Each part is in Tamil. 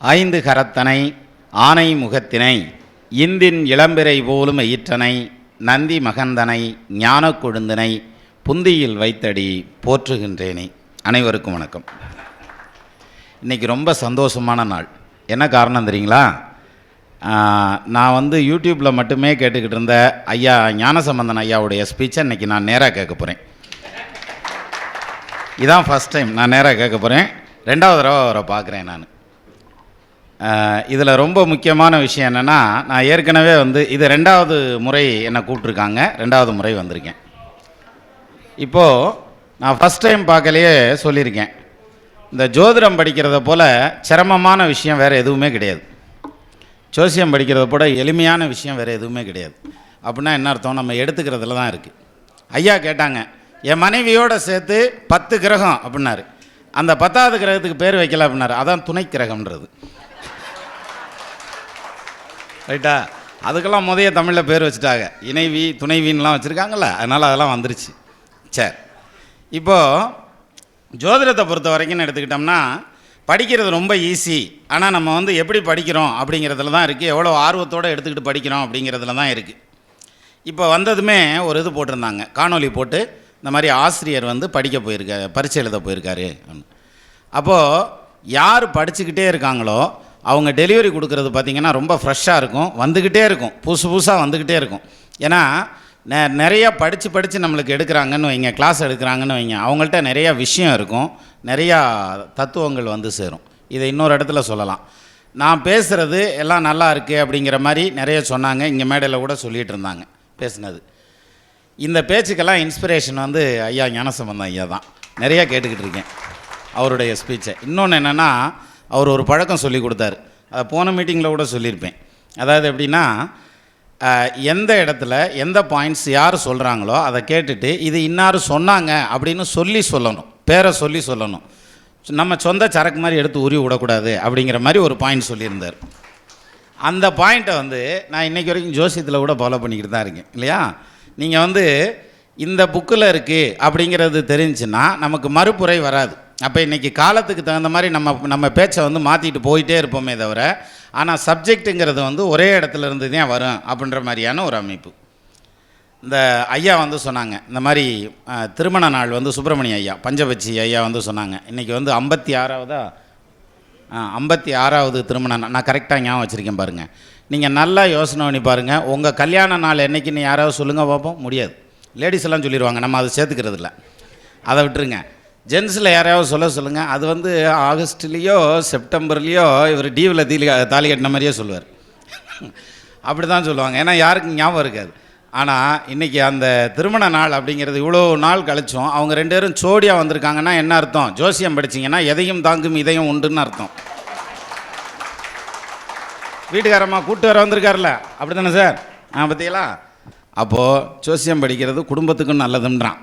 ஐந்து கரத்தனை ஆனை முகத்தினை இந்தின் இளம்பிறை போலும் ஈற்றனை நந்தி மகந்தனை ஞானக் கொழுந்தினை புந்தியில் வைத்தடி போற்றுகின்றேனே. அனைவருக்கும் வணக்கம். இன்றைக்கி ரொம்ப சந்தோஷமான நாள். என்ன காரணம் தெரியுங்களா? நான் வந்து யூடியூப்பில் மட்டுமே கேட்டுக்கிட்டு இருந்த ஐயா ஞானசம்பந்தன் ஐயாவுடைய ஸ்பீச்சை இன்றைக்கி நான் நேராக கேட்க போகிறேன் இதான் ஃபஸ்ட் டைம் நான் நேராக கேட்க போகிறேன் ரெண்டாவது தடவை அவரை பார்க்குறேன் நான். இதில் ரொம்ப முக்கியமான விஷயம் என்னென்னா நான் ஏற்கனவே வந்து இது ரெண்டாவது முறை என்னை கூப்பிட்ருக்காங்க ரெண்டாவது முறை வந்திருக்கேன். இப்போது நான் ஃபஸ்ட் டைம் பார்க்கலையே சொல்லியிருக்கேன். இந்த ஜோதிடம் படிக்கிறத போல் சிரமமான விஷயம் வேறு எதுவுமே கிடையாது. ஜோசியம் படிக்கிறத போல் எளிமையான விஷயம் வேறு எதுவுமே கிடையாது. அப்படின்னா என்ன அர்த்தம்? நம்ம எடுத்துக்கிறதுல தான் இருக்குது ஐயா கேட்டாங்க என் மனைவியோடு சேர்த்து பத்து கிரகம் அப்படின்னாரு. அந்த பத்தாவது கிரகத்துக்கு பேர் வைக்கல அப்படின்னாரு. அதான் துணை கிரகம்ன்றது ரைட்டா? அதுக்கெல்லாம் முதைய தமிழில் பேர் வச்சுட்டாங்க. இணைவி துணைவின்லாம் வச்சுருக்காங்கல்ல அதனால் அதெல்லாம் வந்துருச்சு. சரி. இப்போது ஜோதிடத்தை பொறுத்த வரைக்கும் எடுத்துக்கிட்டோம்னா படிக்கிறது ரொம்ப ஈஸி ஆனால் நம்ம வந்து எப்படி படிக்கிறோம் அப்படிங்கிறதுல தான் இருக்குது எவ்வளோ ஆர்வத்தோடு எடுத்துக்கிட்டு படிக்கிறோம் அப்படிங்கிறதுல தான் இருக்குது இப்போ வந்ததுமே ஒரு இது போட்டிருந்தாங்க. காணொளி போட்டு இந்த மாதிரி ஆசிரியர் வந்து படிக்க போயிருக்க பரீட்சை எழுத போயிருக்காரு அப்போது யார் படிச்சுக்கிட்டே இருக்காங்களோ அவங்க டெலிவரி கொடுக்கறது பார்த்திங்கன்னா ரொம்ப ஃப்ரெஷ்ஷாக இருக்கும். வந்துக்கிட்டே இருக்கும். புதுசு புதுசாக வந்துக்கிட்டே இருக்கும். ஏன்னா நெ நிறையா படித்து படித்து நம்மளுக்கு எடுக்கிறாங்கன்னு வைங்க கிளாஸ் எடுக்கிறாங்கன்னு வைங்க அவங்கள்ட்ட நிறையா விஷயம் இருக்கும். நிறையா தத்துவங்கள் வந்து சேரும். இதை இன்னொரு இடத்துல சொல்லலாம். நான் பேசுகிறது எல்லாம் நல்லா இருக்குது அப்படிங்கிற மாதிரி நிறைய சொன்னாங்க. இங்கே மேடையில் கூட சொல்லிகிட்டு இருந்தாங்க பேசுனது. இந்த பேச்சுக்கெல்லாம் இன்ஸ்பிரேஷன் வந்து ஐயா ஞானசம்பந்தம் ஐயா தான். நிறையா கேட்டுக்கிட்டு இருக்கேன். அவருடைய ஸ்பீச்சை இன்னொன்று என்னென்னா அவர் ஒரு பழக்கம் சொல்லி கொடுத்தாரு. அதை போன மீட்டிங்கில் கூட சொல்லியிருப்பேன். அதாவது எப்படின்னா எந்த இடத்துல எந்த பாயிண்ட்ஸ் யார் சொல்கிறாங்களோ அதை கேட்டுட்டு இது இன்னார் சொன்னாங்க அப்படின்னு சொல்லி சொல்லணும். பேரை சொல்லி சொல்லணும். நம்ம சொந்த சரக்கு மாதிரி எடுத்து உருவி விடக்கூடாது அப்படிங்கிற மாதிரி ஒரு பாயிண்ட் சொல்லியிருந்தார். அந்த பாயிண்ட்டை வந்து நான் இன்றைக்கி வரைக்கும் ஜோசியத்தில் கூட ஃபாலோ பண்ணிக்கிட்டு தான் இருக்கேன். இல்லையா? நீங்கள் வந்து இந்த புக்கில் இருக்குது அப்படிங்கிறது தெரிஞ்சுன்னா நமக்கு மறுப்புரை வராது. அப்போ இன்றைக்கி காலத்துக்கு தகுந்த மாதிரி நம்ம நம்ம பேச்சை வந்து மாற்றிட்டு போயிட்டே இருப்போமே தவிர ஆனால் சப்ஜெக்ட்டுங்கிறது வந்து ஒரே இடத்துல இருந்து தான் வரும் அப்படின்ற மாதிரியான ஒரு அமைப்பு. இந்த ஐயா வந்து சொன்னாங்க இந்த மாதிரி திருமண நாள் வந்து சுப்பிரமணிய ஐயா பஞ்சபட்சி ஐயா வந்து சொன்னாங்க. இன்றைக்கி வந்து ஐம்பத்தி ஆறாவதா? ஐம்பத்தி ஆறாவது திருமண நாள் நான் கரெக்டாக ஞாபகம் வச்சுருக்கேன் பாருங்கள் நீங்கள் நல்லா யோசனை பண்ணி பாருங்கள் உங்கள் கல்யாண நாள் என்னைக்குன்னு யாராவது சொல்லுங்கள் பார்ப்போம் முடியாது. லேடிஸ் எல்லாம் சொல்லிடுவாங்க நம்ம அதை சேர்த்துக்கிறது இல்லை அதை விட்டுருங்க. ஜென்ஸில் யாரையாவது சொல்ல சொல்லுங்கள் அது வந்து ஆகஸ்ட்லேயோ செப்டம்பர்லேயோ இவர் டீவில் தீலி தாலி கட்டின மாதிரியே சொல்லுவார். அப்படி தான் சொல்லுவாங்க. ஏன்னா யாருக்கும் ஞாபகம் இருக்காது. ஆனால் இன்றைக்கி அந்த திருமண நாள் அப்படிங்கிறது இவ்வளோ நாள் கழிச்சோம் அவங்க ரெண்டு பேரும் சோடியாக வந்திருக்காங்கன்னா என்ன அர்த்தம்? ஜோசியம் படிச்சிங்கன்னா எதையும் தாங்கும் இதையும் உண்டுன்னு அர்த்தம். வீட்டுக்காரம்மா கூட்டு வர வந்திருக்காருல்ல. அப்படி தானே சார்? ஆ பார்த்தீங்களா அப்போது ஜோசியம் படிக்கிறது குடும்பத்துக்கும் நல்லதுன்றான்.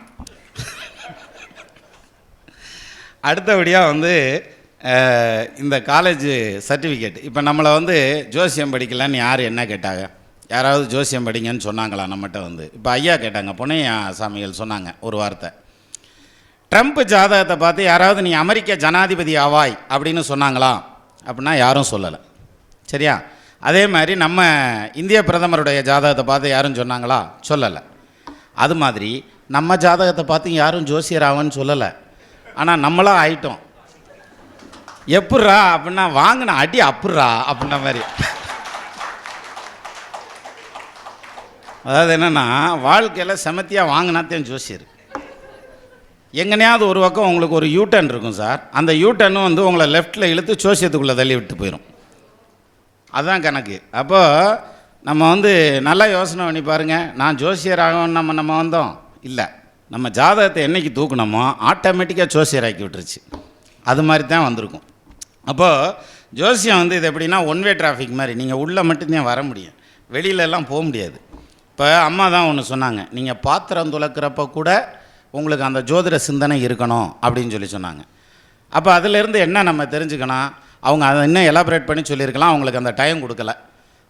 அடுத்தபடியாக வந்து இந்த காலேஜ் சர்டிஃபிகேட் இப்போ நம்மளை வந்து ஜோசியம் படிக்கலான்னு யார் என்ன கேட்டாங்க? யாராவது ஜோசியம் படிங்கன்னு சொன்னாங்களா நம்மகிட்ட வந்து? இப்போ ஐயா கேட்டாங்க பொன்னையா சாமிகள் சொன்னாங்க ஒரு வார்த்தை. ட்ரம்ப் ஜாதகத்தை பார்த்து யாராவது நீ அமெரிக்க ஜனாதிபதி ஆவாய் அப்படின்னு சொன்னாங்களா? அப்படின்னா யாரும் சொல்லலை. சரியா? அதே மாதிரி நம்ம இந்திய பிரதமருடைய ஜாதகத்தை பார்த்து யாரும் சொன்னாங்களா? சொல்லலை. அது மாதிரி நம்ம ஜாதகத்தை பார்த்து யாரும் ஜோசியர் ஆவன்னு சொல்லலை. ஆனால் நம்மளாக ஆயிட்டோம். எப்புட்றா அப்படின்னா வாங்கின அடி அப்புட்றா அப்படின்ன மாதிரி அதாவது என்னென்னா வாழ்க்கையில் செமத்தியாக வாங்கினாத்தையும் ஜோசியர். எங்கனையாவது ஒரு பக்கம் உங்களுக்கு ஒரு யூட்டன் இருக்கும் சார். அந்த யூட்டனும் வந்து உங்களை லெஃப்ட்டில் இழுத்து ஜோசியத்துக்குள்ளே தள்ளி விட்டு போயிடும் அதுதான் கணக்கு. அப்போது நம்ம வந்து நல்லா யோசனை பண்ணி பாருங்கள் நான் ஜோசியர் நம்ம நம்ம வந்தோம். இல்லை. நம்ம ஜாதகத்தை என்றைக்கு தூக்குனோமோ ஆட்டோமேட்டிக்காக ஜோசியர் ஆக்கி விட்டுருச்சு. அது மாதிரி தான் வந்திருக்கும். அப்போது ஜோசியம் வந்து இது எப்படின்னா ஒன் வே டிராஃபிக் மாதிரி. நீங்கள் உள்ளே மட்டும்தான் வர முடியும். வெளியிலலாம் போக முடியாது. இப்போ அம்மா தான் ஒன்று சொன்னாங்க. நீங்கள் பாத்திரம் துளக்கிறப்ப கூட உங்களுக்கு அந்த ஜோதிட சிந்தனை இருக்கணும் அப்படின்னு சொல்லி சொன்னாங்க. அப்போ அதிலேருந்து என்ன நம்ம தெரிஞ்சுக்கணும்? அவங்க அதை இன்னும் எலாபரேட் பண்ணி சொல்லியிருக்கலாம். அவங்களுக்கு அந்த டைம் கொடுக்கல.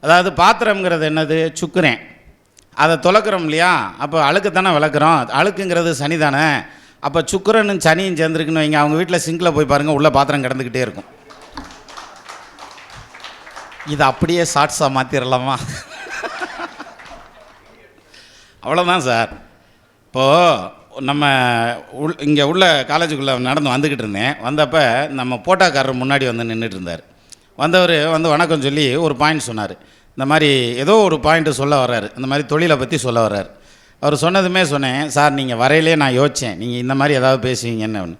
அதாவது பாத்திரம்ங்கிறது என்னது? சுக்குறேன். அதை துளக்குறோம் இல்லையா? அப்போ அழுக்கு தானே விளக்குறோம். அழுக்குங்கிறது சனி தானே அப்போ சுக்கரனும் சனியும் சேர்ந்துருக்குன்னு வைங்க அவங்க வீட்டில் சிங்கில் போய் பாருங்கள் உள்ளே பாத்திரம் கிடந்துக்கிட்டே இருக்கும். இதை அப்படியே ஷார்ட்ஸாக மாற்றிடலாமா அவ்வளோதான் சார். இப்போது நம்ம உள் இங்கே உள்ள காலேஜுக்குள்ளே நடந்து வந்துக்கிட்டு இருந்தேன். வந்தப்போ நம்ம போட்டாக்காரர் முன்னாடி வந்து நின்றுட்டு இருந்தார். வந்தவர் வந்து வணக்கம் சொல்லி ஒரு பாயிண்ட் சொன்னார். இந்த மாதிரி ஏதோ ஒரு பாயிண்ட்டு சொல்ல வர்றாரு. இந்த மாதிரி தொழிலை பற்றி சொல்ல வர்றாரு. அவர் சொன்னதுமே சொன்னேன் சார் நீங்கள் வரையிலே நான் யோசித்தேன் நீங்கள் இந்த மாதிரி ஏதாவது பேசுவீங்கன்னு. ஒன்று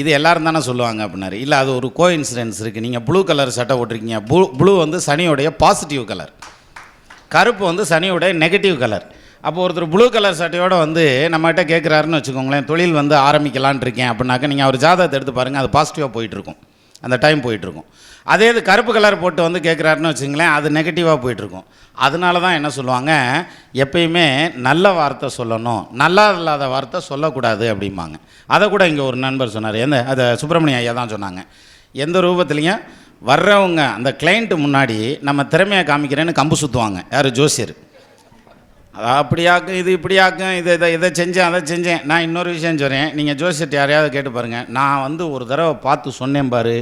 இது எல்லாரும் தானே சொல்லுவாங்க அப்படின்னாரு. இல்லை அது ஒரு கோ இன்சிடென்ஸ் இருக்குது நீங்கள் ப்ளூ கலர் சட்டை போட்டிருக்கீங்க. ப்ளூ ப்ளூ வந்து சனியோடைய பாசிட்டிவ் கலர் கருப்பு வந்து சனியோடைய நெகட்டிவ் கலர் அப்போ ஒருத்தர் ப்ளூ கலர் சட்டையோடு வந்து நம்மகிட்ட கேட்குறாருன்னு வச்சுக்கோங்களேன் தொழில் வந்து ஆரம்பிக்கலான் இருக்கேன். அப்படின்னாக்க நீங்கள் அவர் ஜாதகத்தை எடுத்து பாருங்கள் அது பாசிட்டிவாக போயிட்டுருக்கும் அந்த டைம் போயிட்டுருக்கும். அதே இது கருப்பு கலர் போட்டு வந்து கேட்குறாருன்னு வச்சுங்களேன் அது நெகட்டிவாக போயிட்டுருக்கும். அதனால தான் என்ன சொல்லுவாங்க எப்பயுமே நல்ல வார்த்தை சொல்லணும் நல்லா இல்லாத வார்த்தை சொல்லக்கூடாது அப்படிம்பாங்க. அதை கூட இங்கே ஒரு நண்பர் சொன்னார். எந்த அதை சுப்பிரமணிய ஐயா தான் சொன்னாங்க. எந்த ரூபத்துலேயும் வர்றவங்க அந்த கிளைண்ட்டு முன்னாடி நம்ம திறமையை காமிக்கிறேன்னு கம்பு சுற்றுவாங்க யார்? ஜோசியர். அதை அப்படியாக்கும் இது இப்படியாக்கும் இது இதை இதை செஞ்சேன் அதை செஞ்சேன். நான் இன்னொரு விஷயம் சொல்கிறேன் நீங்கள் ஜோசியர்ட்ட யாரையாவது கேட்டு பாருங்கள் நான் வந்து ஒரு தடவை பார்த்து சொன்னேன் பாரு.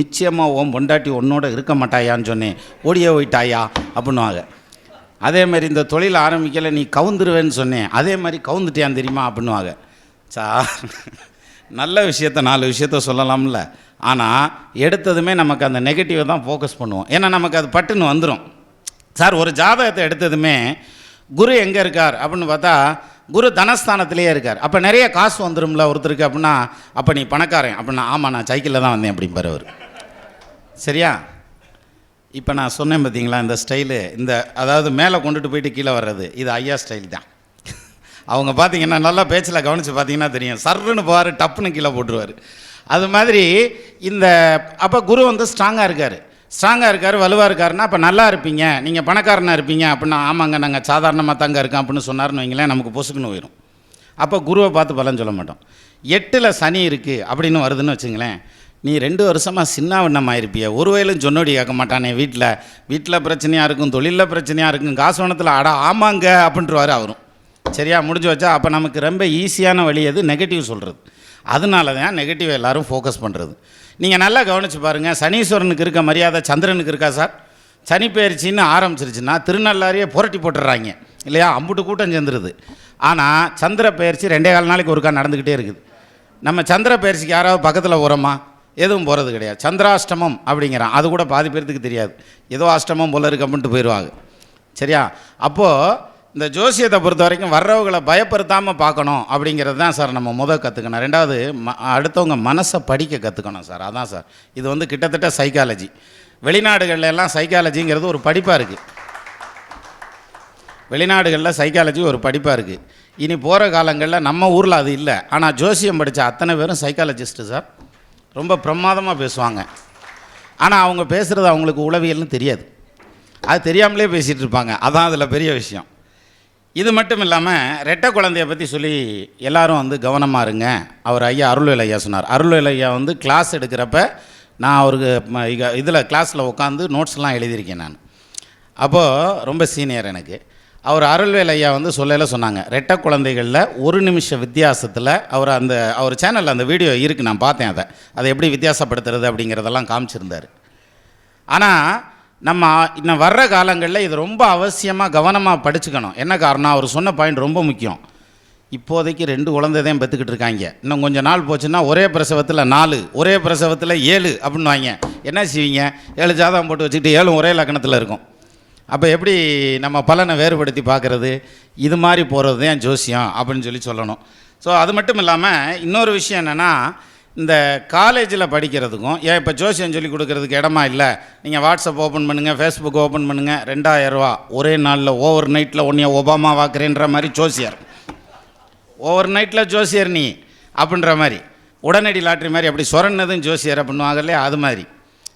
நிச்சயமாக ஓம் பொண்டாட்டி உன்னோட இருக்க மாட்டாயான்னு சொன்னேன். ஓடியே போயிட்டாயா? அப்படின்வாங்க அதே மாதிரி இந்த தொழில் ஆரம்பிக்கல நீ கவுந்துருவேன்னு சொன்னேன். அதே மாதிரி கவுந்துட்டியான்னு தெரியுமா? அப்படின்வாங்க சார் நல்ல விஷயத்த நாலு விஷயத்த சொல்லலாம்ல. ஆனால் எடுத்ததுமே நமக்கு அந்த நெகட்டிவை தான் ஃபோக்கஸ் பண்ணுவோம். ஏன்னா நமக்கு அது பட்டுன்னு வந்துடும் சார் ஒரு ஜாதகத்தை எடுத்ததுமே குரு எங்கே இருக்கார் அப்படின்னு பார்த்தா குரு தனஸ்தானத்திலேயே இருக்கார். அப்போ நிறைய காசு வந்துடும்ல ஒருத்தருக்கு அப்படின்னா அப்போ நீ பணக்காரன் அப்படின்னா ஆமாம் நான் சைக்கிளில் தான் வந்தேன் அப்படிம்பார் அவர். சரியா? இப்போ நான் சொன்னேன் பார்த்தீங்களா இந்த ஸ்டைலு இந்த அதாவது மேலே கொண்டுட்டு போயிட்டு கீழே வர்றது இது ஐயா ஸ்டைல் தான். அவங்க பார்த்தீங்கன்னா நல்லா பேச்சில் கவனித்து பார்த்தீங்கன்னா தெரியும். சர்ருன்னு போவார் டப்புன்னு கீழே போட்டுருவார். அது மாதிரி இந்த அப்போ குரு வந்து ஸ்ட்ராங்காக இருக்கார். ஸ்ட்ராங்காக இருக்கார் வலுவாக இருக்காருன்னா அப்போ நல்லா இருப்பீங்க. நீங்கள் பணக்காரனாக இருப்பீங்க அப்படின்னா ஆமாங்க நாங்கள் சாதாரணமாக தாங்க இருக்கோம் அப்படின்னு சொன்னார்னு வைங்களேன் நமக்கு பொசுக்குன்னு போயிடும் அப்போ குருவை பார்த்து பலன் சொல்ல மாட்டோம். எட்டில் சனி இருக்குது அப்படின்னு வருதுன்னு வச்சுங்களேன் நீ ரெண்டு வருஷமாக சின்ன வண்ணமாக இருப்பிய. ஒரு வயலும் சொன்னோடி கேட்க மாட்டானே வீட்டில் வீட்டில் பிரச்சனையாக இருக்கும் தொழிலில் பிரச்சனையாக இருக்கும் காசு வனத்தில் அட ஆமாங்க அப்படின்றவாரு அவரும். சரியா முடிஞ்சு வச்சா அப்போ நமக்கு ரொம்ப ஈஸியான வழி அது நெகட்டிவ் சொல்கிறது அதனால தான் நெகட்டிவ் எல்லோரும் ஃபோக்கஸ் பண்ணுறது நீங்கள் நல்லா கவனித்து பாருங்கள் சனீஸ்வரனுக்கு இருக்க மரியாதை சந்திரனுக்கு இருக்கா சார்? சனிப்பெயர்ச்சின்னு ஆரம்பிச்சிருச்சுன்னா திருநள்ளாரியே புரட்டி போட்டுடுறாங்க இல்லையா? அம்புட்டு கூட்டம் சேர்ந்துருது. ஆனால் சந்திர பயிற்சி ரெண்டே கால் நாளைக்கு ஒருக்கா நடந்துக்கிட்டே இருக்குது. நம்ம சந்திர பயிற்சிக்கு யாராவது பக்கத்தில் உரமா எதுவும் போகிறது கிடையாது. சந்திராஷ்டமம் அப்படிங்கிறான். அது கூட பாதி பேர்த்துக்கு தெரியாது. ஏதோ அஷ்டமம் போல இருக்கு அப்படின்ட்டு போயிடுவாங்க சரியா? அப்போது இந்த ஜோசியத்தை பொறுத்த வரைக்கும் வர்றவங்களை பயப்படுத்தாமல் பார்க்கணும் அப்படிங்கிறது தான் சார் நம்ம முதல் கற்றுக்கணும் ரெண்டாவது ம அடுத்தவங்க மனசை படிக்க கற்றுக்கணும் சார். அதான் சார். இது வந்து கிட்டத்தட்ட சைக்காலஜி வெளிநாடுகள்ல எல்லாம் சைக்காலஜிங்கிறது ஒரு படிப்பாக இருக்குது வெளிநாடுகளில் சைக்காலஜி ஒரு படிப்பாக இருக்குது இனி போகிற காலங்களில் நம்ம ஊரில் அது இல்லை. ஆனால் ஜோசியம் படித்த அத்தனை பேரும் சைக்காலஜிஸ்ட்டு சார். ரொம்ப பிரமாதமாக பேசுவாங்க. ஆனால் அவங்க பேசுகிறது அவங்களுக்கு உளவியல்னு தெரியாது. அது தெரியாமலே பேசிகிட்டு இருப்பாங்க. அதான் அதில் பெரிய விஷயம். இது மட்டும் இல்லாமல் ரெட்டை குழந்தைய பற்றி சொல்லி எல்லாரும் வந்து கவனமாக இருங்க. அவர் ஐயா அருள்வேல் ஐயா சொன்னார். அருள்வேல் ஐயா வந்து கிளாஸ் எடுக்கிறப்ப நான் அவருக்கு இதில் கிளாஸில் உட்காந்து நோட்ஸ்லாம் எழுதியிருக்கேன் நான். அப்போது ரொம்ப சீனியர் எனக்கு. அவர் அருள்வேல் ஐயா வந்து சொல்லல சொன்னாங்க. ரெட்டை குழந்தைகளில் ஒரு நிமிஷ வித்தியாசத்தில் அவர் அந்த அவர் சேனலில் அந்த வீடியோ இருக்குது நான் பார்த்தேன் அதை. அதை எப்படி வித்தியாசப்படுத்துறது அப்படிங்கிறதெல்லாம் காமிச்சிருந்தார். ஆனால் நம்ம இன்னும் வர்ற காலங்களில் இது ரொம்ப அவசியமாக கவனமாக படிச்சுக்கணும். என்ன காரணம்? அவர் சொன்ன பாயிண்ட் ரொம்ப முக்கியம். இப்போதைக்கு ரெண்டு குழந்தை தான் பெற்றுக்கிட்டு இருக்காங்க. இன்னும் கொஞ்சம் நாள் போச்சுன்னா ஒரே பிரசவத்தில் நாலு ஒரே பிரசவத்தில் ஏழு அப்படின்னுவாங்க. என்ன செய்வீங்க? ஏழு ஜாதகம் போட்டு வச்சுக்கிட்டு ஏழும் ஒரே லக்கணத்தில் இருக்கும். அப்போ எப்படி நம்ம பலனை வேறுபடுத்தி பார்க்குறது? இது மாதிரி போகிறது தான் ஜோசியம் அப்படின்னு சொல்லி சொல்லணும். ஸோ அது மட்டும் இல்லாமல் இன்னொரு விஷயம் என்னென்னா இந்த காலேஜில் படிக்கிறதுக்கும் ஏன் இப்போ ஜோசியம் சொல்லி கொடுக்கறதுக்கு இடமா இல்லை? நீங்கள் வாட்ஸ்அப் ஓப்பன் பண்ணுங்கள் ஃபேஸ்புக் ஓப்பன் பண்ணுங்கள் ரெண்டாயிரரூவா ஒரே நாளில் ஓவர் நைட்டில் ஒன்றைய ஒபாமா வாக்குறேன்ற மாதிரி ஜோசியர். ஓவர் நைட்டில் ஜோசியர் நீ அப்படின்ற மாதிரி. உடனடி லாட்ரி மாதிரி அப்படி சொரன்னதும் ஜோசியர் அப்படின்னுவாங்க இல்லையா? அது மாதிரி.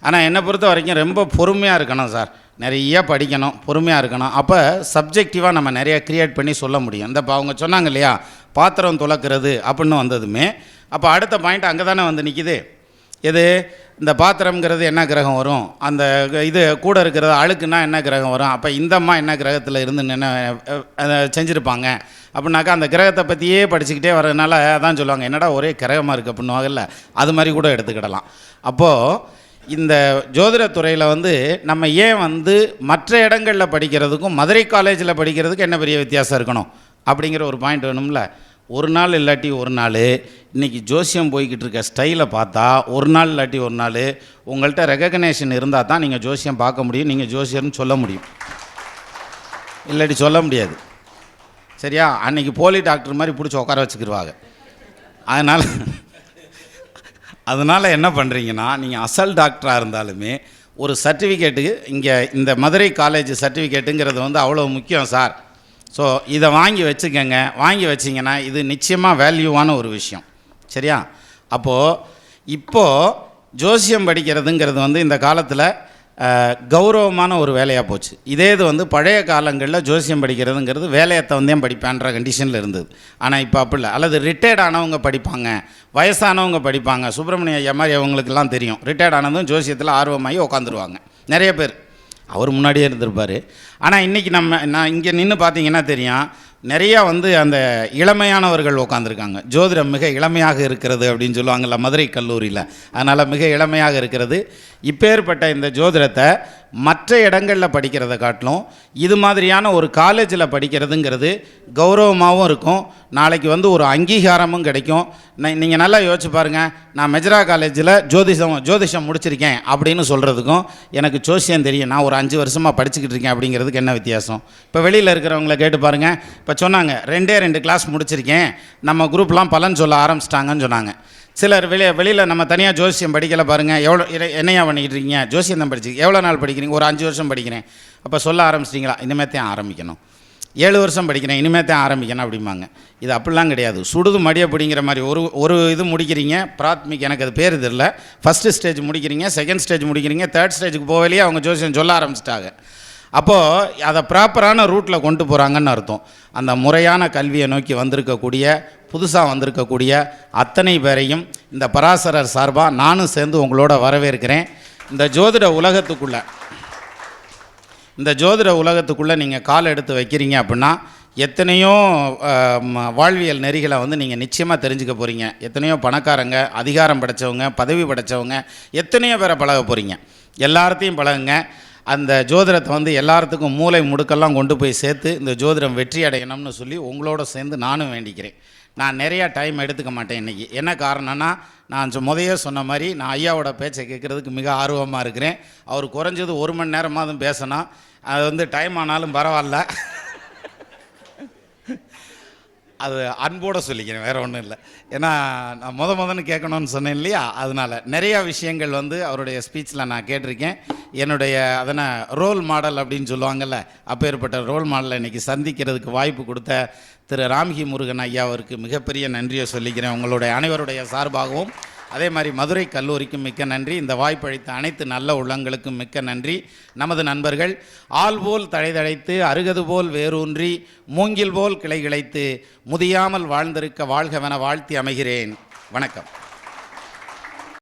ஆனால் என்னை பொறுத்த வரைக்கும் ரொம்ப பொறுமையாக இருக்கணும் சார். நிறைய படிக்கணும் பொறுமையாக இருக்கணும். அப்போ சப்ஜெக்டிவாக நம்ம நிறைய க்ரியேட் பண்ணி சொல்ல முடியும். இந்த இப்போ அவங்க சொன்னாங்க இல்லையா? பாத்திரம் துலக்கிறது அப்படின்னு வந்ததுமே அப்போ அடுத்த பாயிண்ட் அங்கே தானே வந்து நிற்கிது எது? இந்த பாத்திரம்ங்கிறது என்ன கிரகம் வரும்? அந்த இது கூட இருக்கிறது அழுக்குன்னா என்ன கிரகம் வரும்? அப்போ இந்தம்மா என்ன கிரகத்தில் இருந்து என்ன அதை செஞ்சுருப்பாங்க. அப்படின்னாக்கா அந்த கிரகத்தை பற்றியே படிச்சுக்கிட்டே வரதுனால அதான் சொல்லுவாங்க என்னடா ஒரே கிரகமாக இருக்குது அப்படின்னுவாங்கல்ல அது மாதிரி கூட எடுத்துக்கிடலாம். அப்போது இந்த ஜோதிடத்துறையில் வந்து நம்ம ஏன் வந்து மற்ற இடங்களில் படிக்கிறதுக்கும் மதுரை காலேஜில் படிக்கிறதுக்கு என்ன பெரிய வித்தியாசம் இருக்கணும்? அப்படிங்கிற ஒரு பாயிண்ட் வேணும்ல. ஒரு நாள் இல்லாட்டி ஒரு நாள். இன்றைக்கி ஜோசியம் போய்கிட்டு இருக்க ஸ்டைலை பார்த்தா ஒரு நாள் இல்லாட்டி ஒரு நாள். உங்கள்கிட்ட ரெகக்னேஷன் இருந்தால் தான் நீங்கள் ஜோசியம் பார்க்க முடியும். நீங்கள் ஜோசியர்னு சொல்ல முடியும். இல்லாட்டி சொல்ல முடியாது. சரியா? அன்னைக்கு போலி டாக்டர் மாதிரி பிடிச்சி உட்கார வச்சுக்கிடுவாங்க அதனால் அதனால் என்ன பண்ணுறீங்கன்னா நீங்கள் அசல் டாக்டராக இருந்தாலுமே ஒரு சர்டிஃபிகேட்டுக்கு இங்கே இந்த மதுரை காலேஜ் சர்டிஃபிகேட்டுங்கிறது வந்து அவ்வளோ முக்கியம் சார். ஸோ இதை வாங்கி வச்சுக்கோங்க. வாங்கி வச்சிங்கன்னா இது நிச்சயமாக வேல்யூவான ஒரு விஷயம். சரியா? அப்போது இப்போது ஜோசியம் படிக்கிறதுங்கிறது வந்து இந்த காலத்தில் கௌரவமான ஒரு வேலையாக போச்சு. இதே இது வந்து பழைய காலங்களில் ஜோசியம் படிக்கிறதுங்கிறது வேலையை தந்தேன் படிப்பேன்ற கண்டிஷனில் இருந்தது. ஆனால் இப்போ அப்படி இல்லை. அல்லது ரிட்டையர்ட் ஆனவங்க படிப்பாங்க. வயசானவங்க படிப்பாங்க. சுப்பிரமணிய ஐயா மாதிரி அவங்களுக்கெல்லாம் தெரியும். ரிட்டையர்ட் ஆனதும் ஜோசியத்தில் ஆர்வமாகி உட்காந்துருவாங்க நிறைய பேர். அவர் முன்னாடியே இருந்திருப்பார். ஆனால் இன்றைக்கி நம்ம நான் இங்கே நின்று பார்த்தீங்கன்னா தெரியும் நிறையா வந்து அந்த இளமையானவர்கள் உட்காந்துருக்காங்க ஜோதிடம் மிக இளமையாக இருக்கிறது அப்படின்னு சொல்லுவாங்கள்ல மதுரை கல்லூரியில். அதனால் மிக இளமையாக இருக்கிறது. இப்பேற்பட்ட இந்த ஜோதிடத்தை மற்ற இடங்களில் படிக்கிறத காட்டிலும் இது மாதிரியான ஒரு காலேஜில் படிக்கிறதுங்கிறது கௌரவமாகவும் இருக்கும். நாளைக்கு வந்து ஒரு அங்கீகாரமும் கிடைக்கும். நீங்கள் நல்லா யோசிச்சு பாருங்கள் நான் மெஜரா காலேஜில் ஜோதிஷம் ஜோதிஷம் முடிச்சிருக்கேன் அப்படின்னு சொல்கிறதுக்கும் எனக்கு ஜோசியம் தெரியும். நான் ஒரு அஞ்சு வருஷமாக படிச்சுக்கிட்டு இருக்கேன் அப்படிங்கிறதுக்கு என்ன வித்தியாசம்? இப்போ வெளியில் இருக்கிறவங்கள கேட்டு பாருங்கள் இப்போ சொன்னாங்க ரெண்டே ரெண்டு கிளாஸ் முடிச்சிருக்கேன். நம்ம குரூப்லாம் பலன் சொல்ல ஆரம்பிச்சிட்டாங்கன்னு சொன்னாங்க. சிலர் வெளியே வெளியில் நம்ம தனியாக ஜோசியம் படிக்கலை பாருங்கள் எவ்வளோ என்னையா பண்ணிக்கிட்டு இருக்கீங்க ஜோசியம் தான் படிச்சு எவ்வளோ நாள் படிக்கிறீங்க? ஒரு அஞ்சு வருஷம் படிக்கிறேன். அப்போ சொல்ல ஆரம்பிச்சிட்டிங்களா? இனிமேல் தான் ஆரம்பிக்கணும். ஏழு வருஷம் படிக்கிறேன். இனிமேல் தான் ஆரம்பிக்கணும் அப்படிம்பாங்க. இது அப்படிலாம் கிடையாது. சுடுது மடிய பிடிங்கிற மாதிரி ஒரு ஒரு இது முடிக்கிறீங்க. பிராத்மிக் எனக்கு அது பேர் தெரில ஃபஸ்ட்டு ஸ்டேஜ் முடிக்கிறீங்க. செகண்ட் ஸ்டேஜ் முடிக்கிறீங்க. தேர்ட் ஸ்டேஜுக்கு போகலையே அவங்க ஜோசியம் சொல்ல ஆரம்பிச்சிட்டாங்க. அப்போது அதை ப்ராப்பரான ரூட்டில் கொண்டு போகிறாங்கன்னு அர்த்தம். அந்த முறையான கல்வியை நோக்கி வந்திருக்கக்கூடிய புதுசாக வந்திருக்கக்கூடிய அத்தனை பேரையும் இந்த பராசரர் சார்பாக நானும் சேர்ந்து உங்களோட வரவேற்கிறேன். இந்த ஜோதிட உலகத்துக்குள்ளே இந்த ஜோதிட உலகத்துக்குள்ளே நீங்கள் கால் எடுத்து வைக்கிறீங்க அப்படின்னா எத்தனையோ வாழ்வியல் நெறிகளை வந்து நீங்கள் நிச்சயமாக தெரிஞ்சுக்க போகிறீங்க எத்தனையோ பணக்காரங்க அதிகாரம் படைச்சவங்க பதவி படைச்சவங்க எத்தனையோ பேரை பழக போகிறீங்க எல்லார்த்தையும் பழகுங்க. அந்த ஜோதிடத்தை வந்து எல்லாத்துக்கும் மூளை முடுக்கெல்லாம் கொண்டு போய் சேர்த்து இந்த ஜோதிடம் வெற்றி அடையணும்னு சொல்லி உங்களோட சேர்ந்து நானும் வேண்டிக்கிறேன். நான் நிறையா டைம் எடுத்துக்க மாட்டேன் இன்றைக்கி என்ன காரணம்னா நான் சொ- முதையே சொன்ன மாதிரி நான் ஐயாவோட பேச்சை கேட்குறதுக்கு மிக ஆர்வமாக இருக்கிறேன். அவர் குறைஞ்சது ஒரு மணி நேரமாவது பேசினா அது வந்து டைம் ஆனாலும் பரவாயில்ல. அது அன்போடு சொல்லிக்கிறேன் வேறு ஒன்றும் இல்லை. ஏன்னா நான் முத முதன்னு கேட்கணும்னு சொன்னேன் இல்லையா? அதனால் நிறையா விஷயங்கள் வந்து அவருடைய ஸ்பீச்சில் நான் கேட்டிருக்கேன். என்னுடைய அதனை ரோல் மாடல் அப்படின்னு சொல்லுவாங்கள்ல அப்பேற்பட்ட ரோல் மாடலை இன்றைக்கி சந்திக்கிறதுக்கு வாய்ப்பு கொடுத்த திரு ராம்கி முருகன் ஐயா அவருக்கு மிகப்பெரிய நன்றியை சொல்லிக்கிறேன். உங்களுடைய அனைவருடைய சார்பாகவும் அதே மாதிரி மதுரை கல்லூரிக்கும் மிக்க நன்றி. இந்த வாய்ப்பளித்த அனைத்து நல்ல உள்ளங்களுக்கும் மிக்க நன்றி. நமது நண்பர்கள் ஆள் போல் தழைதழைத்து அருகது போல் வேரூன்றி மூங்கில் போல் கிளை கிளைத்து முதியாமல் வாழ்ந்திருக்க வாழ்கவென வாழ்த்தி அமைகிறேன். வணக்கம்.